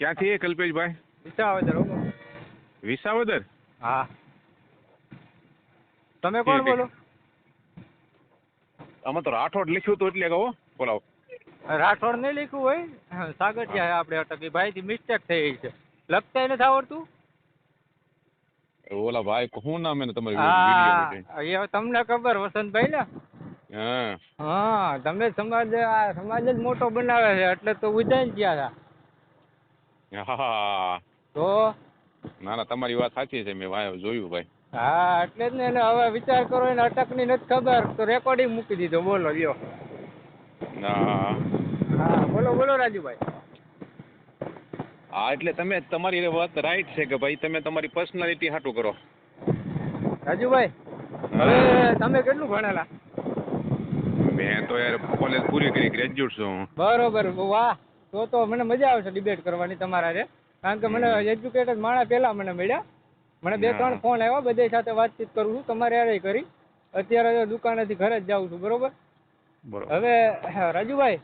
ક્યાંથી કલ્પેશભાઈ? વિસાવદર વિસાવદર? હા. તમે કોણ બોલો? અમે તો રાઠોડ લખ્યું હતું એટલે કહો બોલાવો. રાઠોડ નહીં લખ્યું હોય? સાગઠિયા આપણે અટકી. ભાઈથી મિસ્ટેક થઈ છે. લખતા નથી આવડતું? ઓલા ભાઈ શું નામ એને તમારી વીડિયો એ તમને ખબર વસંતભાઈ ને? હા. હા તમે સમાજ આ સમાજ જ મોટો બનાવે છે. એટલે તો ઉજાઈ ગયા હતા. હા. તો? ના ના તમારી વાત સાચી છે મેં વાય જોયું ભાઈ. હા એટલે જ ને એને હવે વિચાર કરો એને અટકની નથી ખબર તો રેકોર્ડિંગ મૂકી દીધો બોલો લ્યો. હા હા બોલો બોલો રાજુભાઈ. હા એટલે તમે તમારી વાત રાઈટ છે કે ભાઈ તમે તમારી પર્સનાલિટી હાટું કરો. રાજુભાઈ હવે તમે કેટલું ભણેલા? મેં તો યાર કોલેજ પૂરી કરી ગ્રેજ્યુએટ છું. બરોબર વાહ. તો તો મને મજા આવશે ડિબેટ કરવાની તમારા રે કારણ કે મને એજ્યુકેટેડ માણસ પહેલા મને મળ્યા. મને બે ત્રણ ફોન આવ્યા બધા સાથે વાતચીત કરું છું. તમારે યારે કરી. અત્યારે દુકાનેથી ઘરે જ જાઉં છું બરોબર? હવે રાજુભાઈ.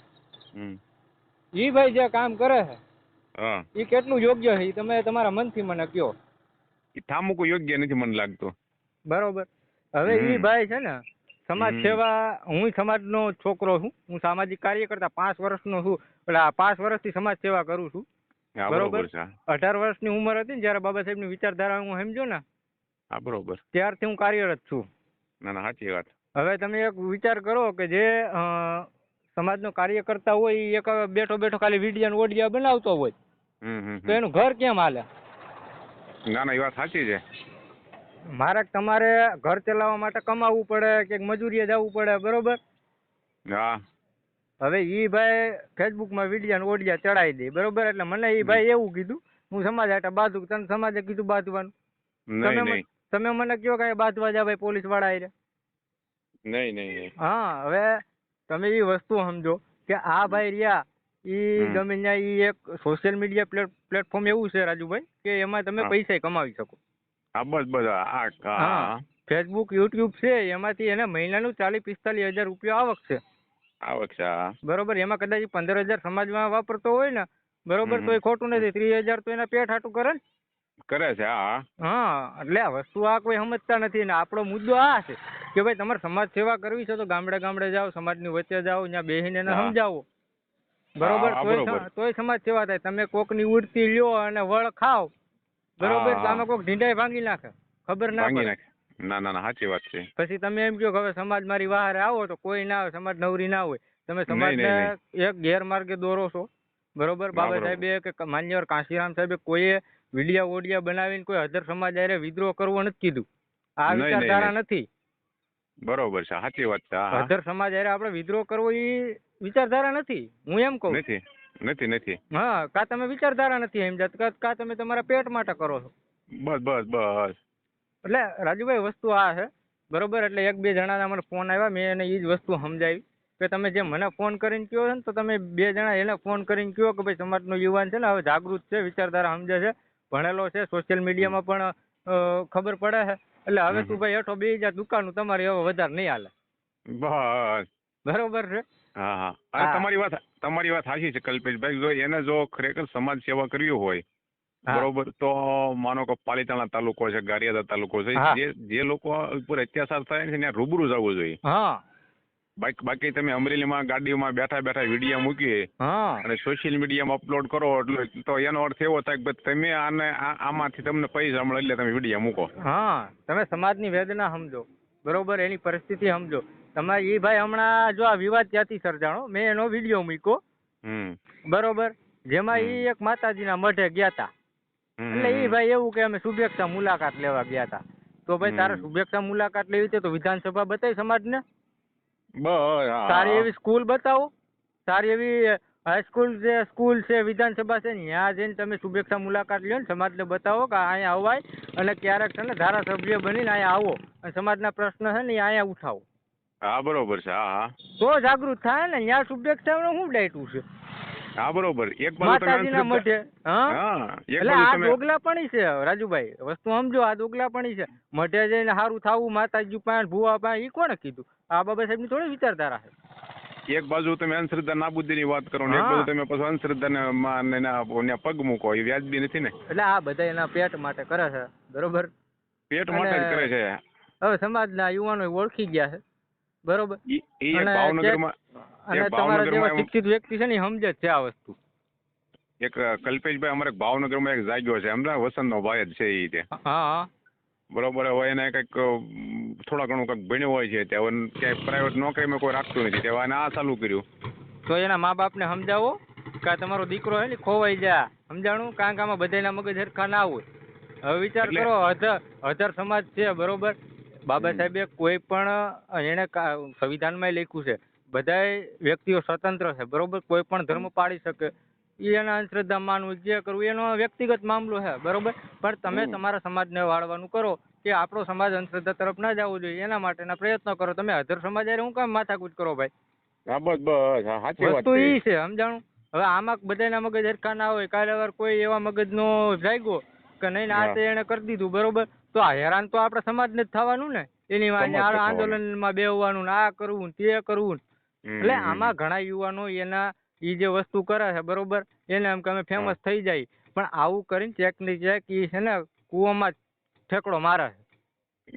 ઈ ભાઈ જે કામ કરે છે ઈ એ કેટલું યોગ્ય છે? તમે તમારા મનથી મને કયો એ થામુકું યોગ્ય નથી મને લાગતું. બરોબર. હવે ઈ ભાઈ છે ને સમાજ સેવા હું સમાજનો છોકરો છું. હું સામાજિક કાર્યકર્તા પાંચ વર્ષનો છું. એટલે આ પાંચ વર્ષથી સમાજ સેવા કરું છું. બરોબર. અઢાર વર્ષની ઉંમર હતી ને જયારે બાબા સાહેબની વિચારધારા હું સમજો ને હા બરોબર. ત્યારથી હું કાર્યરત છું. ના ના સાચી વાત. હવે તમે એક વિચાર કરો કે જે સમાજનો કાર્યકર્તા હોય એક બેઠો બેઠો ખાલી વિડિયા ને ઓડિયા બનાવતો હોય તો એનું ઘર કેમ હાલે? ના ના એ વાત સાચી છે. મારે તમારે ઘર ચલાવવા માટે કમાવવું પડે કે મજૂરીએ જવું પડે બરોબર? હા. હવે ઈ ભાઈ ફેસબુકમાં વિડીયા ને ઓડિયા ચડાવી દે બરોબર? એટલે મને એ ભાઈ એવું કીધું હું સમાજ હાટે બાંધું તને સમાજે કીધું બાંધવાનું તમે મને- તમે મને કયો કઈ બાજવા જા ભાઈ પોલીસવાળા આઈને નહીં નહીં હા હવે તમે એ વસ્તુ સમજો કે આ ભાઈ રહ્યા ઈ તમે ગમે ત્યાં ઈ એક સોશિયલ મીડિયા પ્લેટફોર્મ એવું છે રાજુભાઈ કે એમાં તમે પૈસા કમાવી શકો. હા બસ બસ ફેસબુક યુટ્યુબ છે એમાંથી એને મહિનાનું ચાલીસ પિસ્તાલીસ હજાર રૂપિયા આવક છે. આવક છે બરોબર એમાં કદાચ પંદર હજાર સમાજમાં વાપરતો હોય ને બરોબર તો એ ખોટું નથી. ત્રીસ હજાર તો એના પેટ હાટું કરે ને. કરે છે હા હા. એટલે આ વસ્તુ આ કોઈ સમજતા નથી ને આપણો મુદ્દો આ છે કે ભાઈ તમારે સમાજ સેવા કરવી છે તો ગામડે ગામડે જાઓ સમાજની વચ્ચે જાઓ ત્યાં બેસીને એને સમજાવો. બરોબર તોય તોય સમાજ સેવા થાય. તમે કોકની ઉડતી લ્યો અને વળ ખાવ બરોબર. તો આમાં કોક ઢીંડાઈ ભાંગી નાખે. ખબર ના પડે. ના ના ના સાચી વાત છે. પછી તમે એમ કહો કે હવે સમાજ મારી બહાર આવો તો કોઈ ના આવે સમાજ નવરી ના હોય. તમે સમાજને એક ગેરમાર્ગે દોરો છો. બરોબર? બાબા. સાહેબે કે માન્યવર કાંશીરામ સાહેબે કોઈએ વિડિયા ઓડિયા બનાવીને કોઈ અધર સમાજ આરે વિદ્રોહ કરવો નથી કીધું. આ વિચારધારા નથી. બરોબર છે સાચી વાત છે હા, હા. સમાજ આરે આપણે વિદ્રોહ કરવો એ વિચારધારા નથી. હું એમ કહું. નથી નથી નથી. હા કા તમે વિચારધારા નથી એમ જ કા તમે તમારા પેટ માટે કરો છો? બસ બસ બસ. એટલે રાજુભાઈ વસ્તુ આ છે. બરોબર? એટલે એક બે જણાના મને ફોન આવ્યા. મેં એને એ જ વસ્તુ સમજાવી કે તમે જે મને ફોન કરીને કહો છો ને તો તમે બે જણા એને ફોન કરીને કહો કે ભાઈ સમાજનો યુવાન છે ને હવે જાગૃત છે વિચારધારા સમજે છે ભણેલો છે સોશિયલ મીડિયામાં પણ ખબર પડે છે. એટલે હવે. તું ભાઈ હેઠો બે હજાર દુકાન તમારે હવે વધારે નહીં હાલે. બસ. બરોબર છે? હા હા. તમારી વાત તમારી વાત સાચી છે કલ્પેશભાઈ. જો એને જો ખરેખર સમાજ સેવા કરવી હોય. બરોબર? તો માનો કે પાલિતાણા તાલુકો છે ગારિયાદા તાલુકો છે જે જે લોકો ઉપર અત્યાચાર થાય છે ત્યાં રૂબરૂ જવું જોઈએ. હા. બાકી બાકી તમે અમરેલીમાં ગાડીઓમાં બેઠા બેઠા વીડિયો મૂકીએ અને સોશિયલ મીડિયામાં અપલોડ કરો એટલે તો એનો અર્થ એવો થાય કે તમે આને આમાંથી તમને પૈસા મળે એટલે તમે વીડિયો મૂકો. હા. તમે સમાજની વેદના સમજો. બરોબર? એની પરિસ્થિતિ સમજો. તમારે એ ભાઈ હમણાં જો આ વિવાદ ત્યાંથી સર્જાણો. મેં એનો વીડિયો મૂક્યો. હમ. બરોબર? જેમાં એ એક માતાજીના મઢે ગયા હતા. એટલે એ ભાઈ એવું કે અમે શુભેચ્છા મુલાકાત લેવા ગયા હતા તો ભાઈ તારે. શુભેચ્છા મુલાકાત લેવી છે તો વિધાનસભા બતાવી સમાજને. બસ સારી એવી સ્કૂલ બતાવો. સારી એવી હાઈસ્કૂલ જે સ્કૂલ છે વિધાનસભા છે ને ત્યાં જઈને તમે શુભેચ્છા મુલાકાત લ્યો ને સમાજને બતાવો કે અહીંયા અવાય અને ક્યારેક છે ને ધારાસભ્ય બનીને અહીંયા આવો અને સમાજના પ્રશ્ન છે ને અહીંયા ઉઠાવો. હા બરોબર છે હા હા. તો જાગૃત થાય ને ત્યાં શુભેચ્છાનું શું ડાયટું છે? હા બરોબર. એક બાજુ માતાજીના મઢે હા? એટલે આ દોગલાપણી છે રાજુભાઈ. વસ્તુ સમજો આ દોગલાપણી છે. મઢે જઈને સારું થાવું માતાજી પાસે ભૂવા પાસે એ કોને કીધું? આ બાબા સાહેબની થોડી વિચારધારા છે એક બાજુ તમે અંધશ્રદ્ધા નાબૂદીની વાત કરો ને એક બાજુ તમે પછી અંધશ્રદ્ધાને પગ મૂકો એ વ્યાજબી નથી ને? એટલે આ બધા એના પેટ માટે કરે છે બરોબર? પેટ માટે જ કરે છે. હવે સમાજના યુવાનો ઓળખી ગયા છે. બરોબર? અને તમારા જેવા શિક્ષિત વ્યક્તિ છે ને સમજે છે આ વસ્તુ. એક કલ્પેશભાઈ અમારે ભાવનગરમાં એક જાગ્યો છે હમણાં વસંતનો ભાઈ જ છે એ તે. હા બરોબર હવે એને કંઈક થોડા ઘણું કંઈક ભણ્યું હોય છે તે હવે ક્યાંય પ્રાઇવેટ નોકરીમાં કોઈ રાખતું નથી તેવા એને આ ચાલુ કર્યું. તો એના મા બાપને સમજાવો કે તમારો દીકરો હે ને ખોવાઈ જા. સમજાણું? કારણ કે આમાં બધાના મગજ હરખા ના હોય. હવે વિચાર કરો હજાર અધર સમાજ છે બરોબર? બાબા સાહેબે કોઈ પણ એને સંવિધાન સંવિધાનમાં લખ્યું છે બધાય વ્યક્તિઓ સ્વતંત્ર છે બરોબર? કોઈ પણ ધર્મ પાળી શકે. એના અંધશ્રદ્ધા માનવું જે કરવું એનો વ્યક્તિગત મામલો છે બરોબર? પણ તમે. તમારા સમાજને વાળવાનું કરો કે આપણો સમાજ અંધશ્રદ્ધા તરફ ના જવો જોઈએ એના માટેના પ્રયત્નો કરો. તમે અધર સમાજ હું કામ માથાકૂટ કરો ભાઈ? હા બસ વસ્તુ છે. છે સમજાણું? હવે આમાં બધાના મગજ હરખા ના હોય કાલે વાર કોઈ એવા મગજનો જાગ્યો કે નહીં આ તો એને કરી દીધું બરોબર? તો આ હેરાન તો આપણે સમાજને જ થવાનું ને. એની થવાનું. આંદોલનમાં બેહવાનું ને આ કરવું તે કરવું એટલે આમાં ઘણા યુવાનો એના એ જે વસ્તુ કરે છે બરોબર? એને એમ કે અમે ફેમસ થઈ જાય. પણ આવું કરીને ચેકની ચેક એ છે ને કૂવામાં ઠેકડો મારે છે.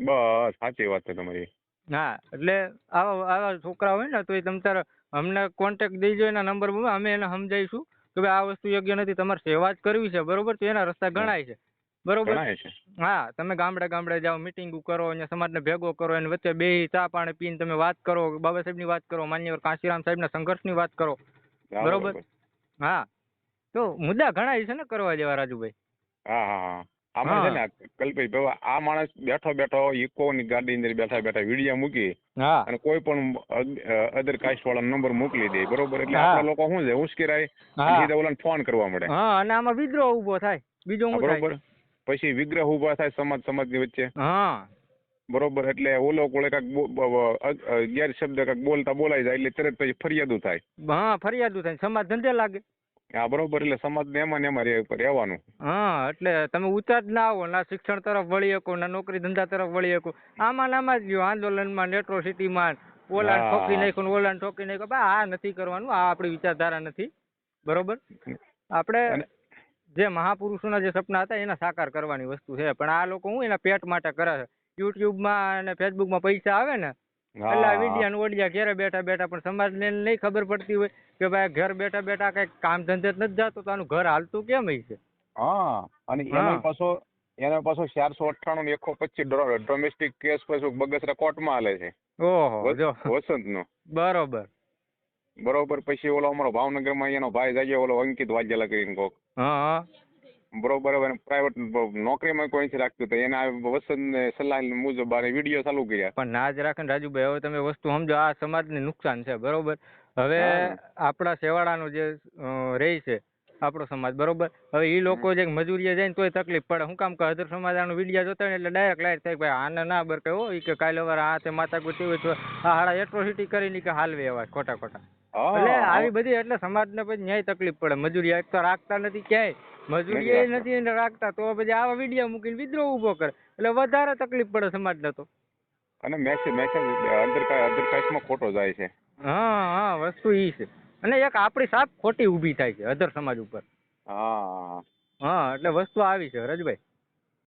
બસ સાચી વાત છે તમારી. હા એટલે આવા આવા છોકરા હોય ને તો એ તમ તારે અમને કોન્ટેક્ટ દેજો એના નંબર અમે એને સમજાવીશું કે ભાઈ આ વસ્તુ યોગ્ય નથી તમારે સેવા જ કરવી છે બરોબર? તો એના રસ્તા ગણાય છે. બરોબર? હા તમે ગામડે ગામડે જાઓ મિટિંગ કરો અને સમાજને ભેગો કરો અને વચ્ચે બે ચા પાણી પીને તમે વાત કરો બાબા સાહેબની વાત કરો માન્યવર કાશીરામ સાહેબના સંઘર્ષની વાત કરો. બરોબર. હા. તો મુદ્દા ઘણા છે ને કરવા જેવા રાજુભાઈ. હા હા હા. આમાં છે ને કલ્પેશ આ માણસ બેઠો બેઠો ઇકો ની ગાડી અંદર બેઠા બેઠા વીડિયો મૂકી હા. અને કોઈ પણ અધર કાસ્ટ વાળા નંબર મોકલી દે બરોબર? એટલે આપણા લોકો શું છે ઉશ્કેરાય સીધા ફોન કરવા મળે હા અને આમાં વિદ્રોહ ઊભો થાય. બીજો બરોબર. પછી વિગ્રહ ઊભા થાય સમાજ સમાજની વચ્ચે. હા. બરોબર એટલે ઓલો કોળે કાક ગેર શબ્દ કાક બોલતા બોલાઈ જાય એટલે તરત પછી ફરિયાદો થાય. હા ફરિયાદો થાય સમાજ ધંધે લાગે. હા બરોબર એટલે સમાજને એમાં ને એમાં રહે- રહેવાનું. હા એટલે તમે ઉતાર જ ના આવો ના શિક્ષણ તરફ વળી શકો ના નોકરી ધંધા તરફ વળી શકો. આમાં ને આમાં જ ગયો આંદોલનમાં નેટ્રો સિટીમાં હા. ઠોકી નાખ્યું ને ઓલાને ઠોકી નાખ્યું. બા આ નથી કરવાનું આ આપણી વિચારધારા નથી. બરોબર? આપણે જે મહાપુરુષોના જે સપના હતા એના સાકાર કરવાની વસ્તુ છે. પણ આ લોકો હું એના પેટ માટે કરે છે? યુટ્યુબમાં અને ફેસબુકમાં પૈસા આવે ને એટલે વિડિયા ને ઓડિયા ઘરે બેઠા બેઠા પણ સમાજને નહીં ખબર પડતી હોય કે ભાઈ ઘર બેઠા બેઠા કઈ કામ ધંધે જ નથી જતો તો આનું ઘર હાલતું કેમ છે? હા અને. એનો પાછો એનો પાછો ચારસો અઠ્ઠાણું એકસો પચીસ ડોમેસ્ટિક કેસ પછી બગસરા કોર્ટમાં હાલે છે. ઓહો જો. વસંત નો બરોબર. બરોબર પછી ઓલો અમારો ભાવનગરમાં એનો ભાઈ જાગ્યો ઓલો અંકિત વાઘેલા કરીને કોક. હા હા. બરોબર હવે પ્રાઇવેટ નોકરીમાં કોઈ નથી રાખતું તો એના વસંત ને સલાહ મુજબ બારે વીડિયો ચાલુ કર્યા. પણ ના જ રાખે ને રાજુભાઈ હવે તમે વસ્તુ સમજો આ સમાજને નુકસાન છે બરોબર? હવે. આપણા છેવાડાનો જે રહી છે આપણો સમાજ બરોબર? હવે એ લોકો જે મજૂરીએ જાય ને તોય તકલીફ પડે. હું કામ કે હજર સમાજ આનો વીડિયો જોતા હોય એટલે ડાયરેક્ટ લાઈટ થાય ભાઈ આને ના બરકે હો ઈ કે કાલે વાર આ તે માતા ગુટી હોય તો આ હાડા એટ્રોસિટી કરીને કે હાલવે અવાજ ખોટા ખોટા. એટલે આવી બધી એટલે સમાજને પછી ન્યાય તકલીફ પડે. મજૂરી એક તો રાખતા નથી ક્યાંય. મજૂરી નથી નથી રાખતા તો પછી આવા વીડિયો મૂકીને વિદ્રોહ ઊભો કરે. એટલે વધારે તકલીફ પડે સમાજને તો. અને મેસેજ મેસેજ અંદર અંદર કાસ્ટમાં ખોટો જાય છે. હા હા વસ્તુ ઈ છે. અને એક આપણી સાપ ખોટી ઊભી થાય છે અધર સમાજ ઉપર. હા. હા એટલે વસ્તુ આવી છે રજભાઈ